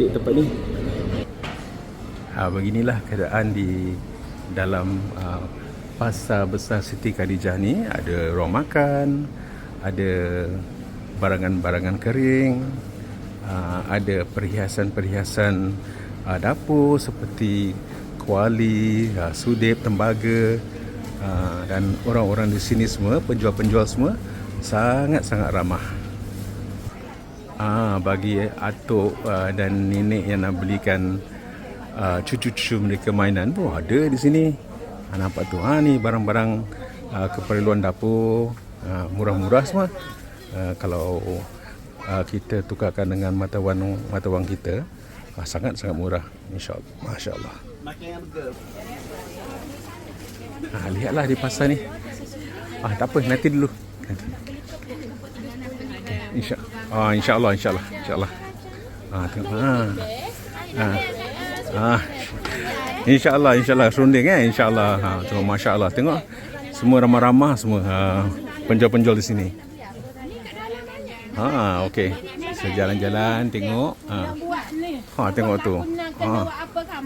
cantik tempat ni. Ha, beginilah keadaan di dalam uh, pasar besar Siti Khadijah ni. Ada ruang makan, ada barangan-barangan kering, uh, ada perhiasan-perhiasan uh, dapur seperti kuali, uh, sudip, tembaga uh, dan orang-orang di sini semua, penjual-penjual semua sangat-sangat ramah. Ah, bagi atuk uh, dan nenek yang nak belikan uh, cucu-cucu mereka mainan pun ada di sini. Ha, nampak tu. Ha ni barang-barang uh, keperluan dapur uh, murah-murah semua. Uh, kalau uh, kita tukarkan dengan mata wang mata wang kita uh, sangat-sangat murah insya-Allah. Masya-Allah. Ha, lihatlah di pasar ni. Ah tak apa nanti dulu. Nanti. Insya ah insyaallah insyaallah insyaallah. Ah tengok ha. Ha. Ah. Insyaallah insyaallah serunding eh insyaallah. Ha tengok masya-Allah tengok semua ramah-ramah semua ha, penjual-penjual di sini. Ha okey. Saya jalan-jalan tengok ha. Ha tengok tu. Ha.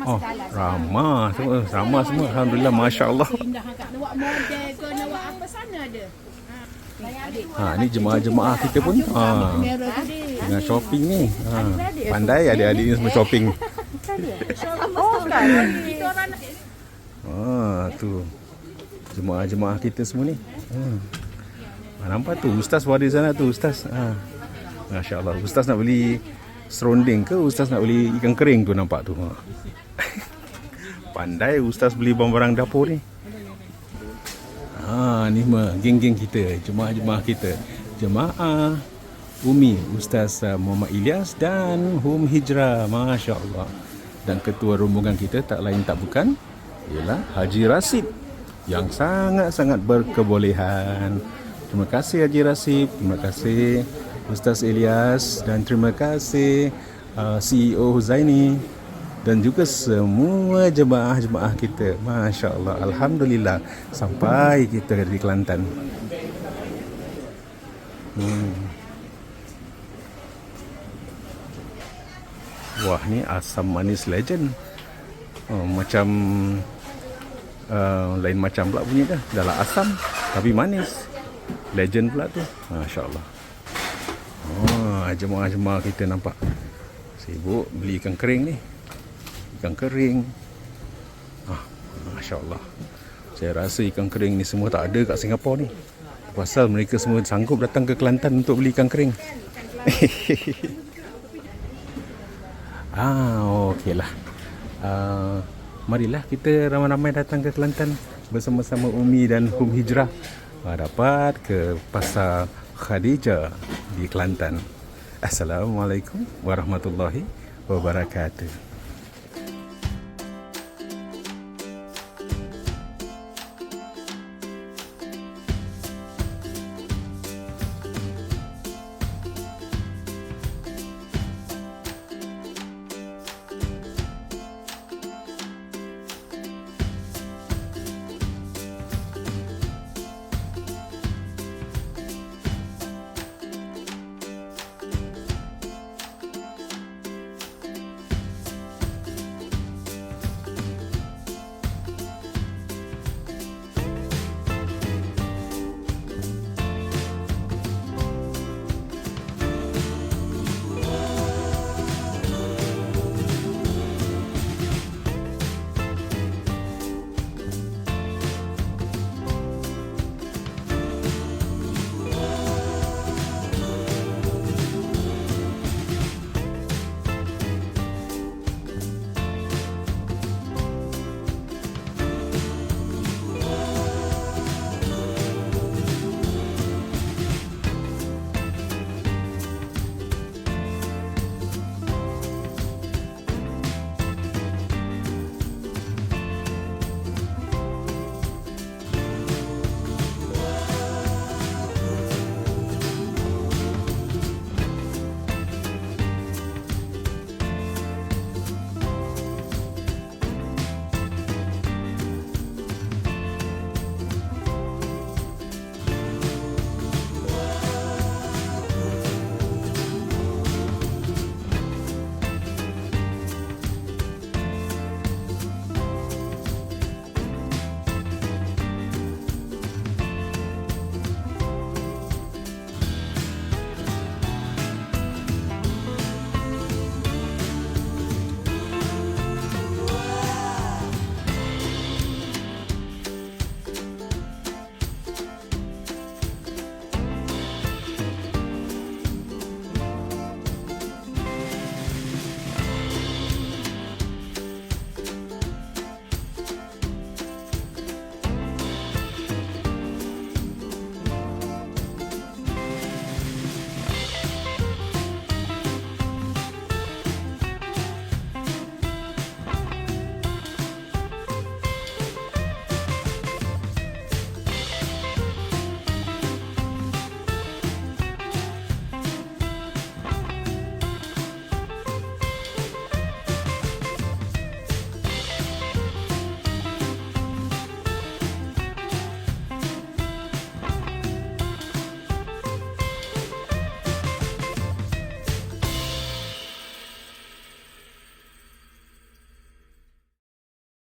Oh, ramah semua ramah semua alhamdulillah masya-Allah. Indah Ha ni jemaah-jemaah kita pun ha tengah shopping ni. Ha pandai adik-adik ni semua shopping. Oh, Ha tu. Jemaah-jemaah kita semua ni. Ha. ha nampak tu ustaz wadi sana tu ustaz. Ha. Masya-Allah. Ustaz nak beli serunding ke ustaz nak beli ikan kering tu nampak tu. Ha. Pandai ustaz beli barang-barang dapur ni. Ha ni mah geng-geng kita, jemaah-jemaah kita. Jemaah Umi Ustaz uh, Muhammad Ilyas dan Hum Hijrah. Masya-Allah. Dan ketua rombongan kita tak lain tak bukan ialah Haji Rasid yang sangat-sangat berkebolehan. Terima kasih Haji Rasid, terima kasih Ustaz Ilyas dan terima kasih uh, CEO Huzaini dan juga semua jemaah-jemaah kita. Masya Allah, Alhamdulillah sampai kita di Kelantan. Hmm. Wah ni asam manis legend. Oh, macam uh, lain macam pula bunyi dah. Lah asam tapi manis. Legend pula tu. Masya Allah. Oh, jemaah-jemaah kita nampak sibuk beli ikan kering ni. Ikan kering. Ah, Masya Allah. Saya rasa ikan kering ni semua tak ada kat Singapura ni. Pasal mereka semua sanggup datang ke Kelantan untuk beli ikan kering. ah, okeylah. Uh, marilah kita ramai-ramai datang ke Kelantan bersama-sama Umi dan Hum Hijrah uh, dapat ke Pasar Khadijah di Kelantan. Assalamualaikum warahmatullahi wabarakatuh.